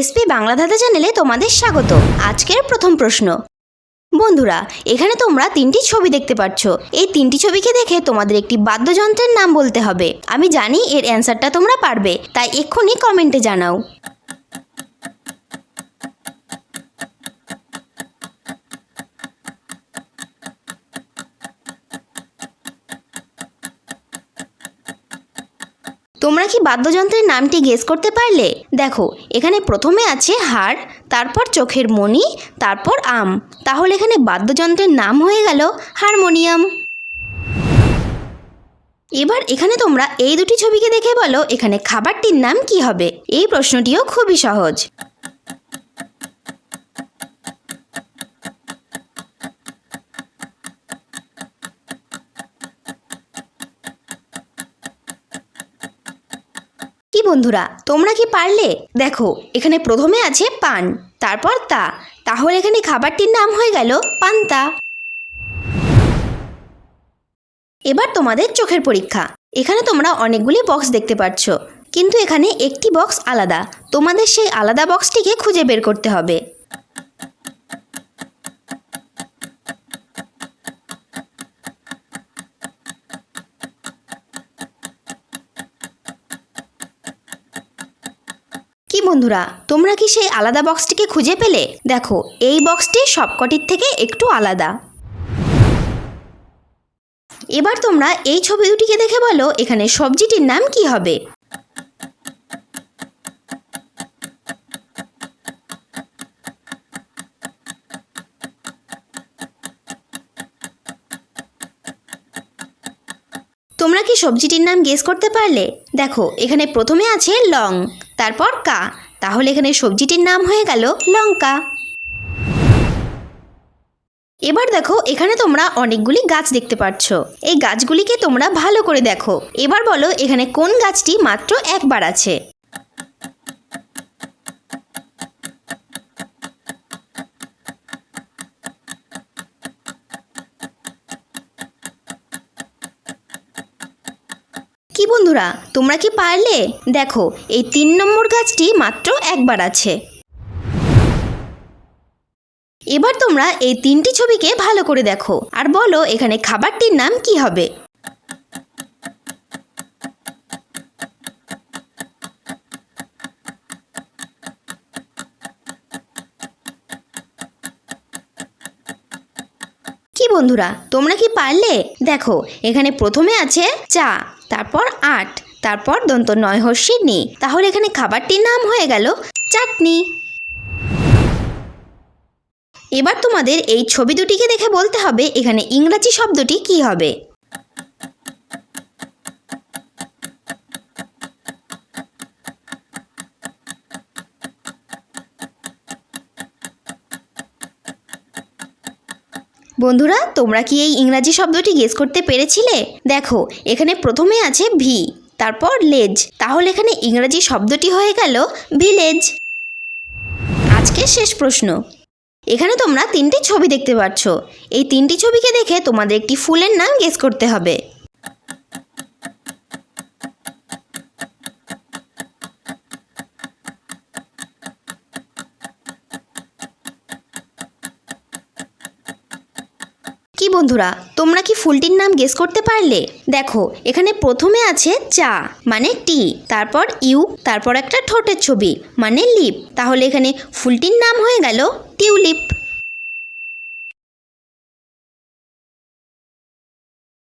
SP Bangla ধাঁধা চ্যানেলে তোমাদের স্বাগত। আজকের প্রথম প্রশ্ন। বন্ধুরা, এখানে তোমরা তিনটি ছবি দেখতে পাচ্ছ এই তিনটি ছবিকে দেখে তোমাদের একটি বাদ্যযন্ত্রের নাম বলতে হবে। আমি জানি এর অ্যান্সারটা তোমরা পারবে, তাই এক্ষুনি কমেন্টে জানাও। তোমরা কি বাদ্যযন্ত্রের নামটি গেস করতে পারলে? দেখো, এখানে প্রথমে আছে হাড়, তারপর চোখের মণি, তারপর আম। তাহলে এখানে বাদ্যযন্ত্রের নাম হয়ে গেল হারমোনিয়াম। এবার এখানে তোমরা এই দুটি ছবিকে দেখে বলো, এখানে খাবারটির নাম কি হবে? এই প্রশ্নটিও খুবই সহজ। বন্ধুরা, তোমরা কি পারলে? দেখো, এখানে প্রথমে আছে পান, তারপর তা। তাহলে এখানে খাবারটির নাম হয়ে গেল পান্তা। এবার তোমাদের চোখের পরীক্ষা। এখানে তোমরা অনেকগুলি বক্স দেখতে পাচ্ছ কিন্তু এখানে একটি বক্স আলাদা। তোমাদের সেই আলাদা বক্সটিকে খুঁজে বের করতে হবে। বন্ধুরা, তোমরা কি সেই আলাদা বক্সটিকে খুঁজে পেলে? দেখো, এই বক্সটি সবকটির থেকে একটু আলাদা। এবার তোমরা এই ছবি দুটিকে দেখে বলো, এখানে সবজিটির নাম কি হবে? তোমরা কি সবজিটির নাম গেস করতে পারলে? দেখো, এখানে প্রথমে আছে লং, তারপর কা। তাহলে এখানে সবজিটির নাম হয়ে গেল লঙ্কা। এবার দেখো, এখানে তোমরা অনেকগুলি গাছ দেখতে পাচ্ছ। এই গাছগুলিকে তোমরা ভালো করে দেখো। এবার বলো, এখানে কোন গাছটি মাত্র একবার আছে? কি বন্ধুরা, তোমরা কি পারলে? দেখো, এই তিন নম্বর গাছটি মাত্র একবার আছে। এবার তোমরা এই তিনটি ছবিকে ভালো করে দেখো। আর বলো, এখানে খাবারটির নাম কি হবে? বন্ধুরা, তোমরা কি পারলে? দেখো, এখানে প্রথমে আছে চা, তারপর আট, তারপর দন্ত নয় হর্ষি নি তাহলে এখানে খাবারটির নাম হয়ে গেল চাটনি। এবার তোমাদের এই ছবি দুটিকে দেখে বলতে হবে, এখানে ইংরাজি শব্দটি কি হবে। বন্ধুরা, তোমরা কি এই ইংরাজি শব্দটি গেস করতে পেরেছিলে? দেখো, এখানে প্রথমে আছে ভি, তারপর লেজ। তাহলে এখানে ইংরাজি শব্দটি হয়ে গেল ভিলেজ। আজকে শেষ প্রশ্ন। এখানে তোমরা তিনটি ছবি দেখতে পাচ্ছ এই তিনটি ছবিকে দেখে তোমাদের একটি ফুলের নাম গেস করতে হবে। বন্ধুরা, তোমরা কি ফুলটির নাম গেস করতে পারলে? দেখো, এখানে প্রথমে আছে চা মানে টি, তারপর ইউ, তারপর একটা ঠোঁটের ছবি মানে লিপ। তাহলে এখানে ফুলটির নাম হয়ে গেল টিউলিপ।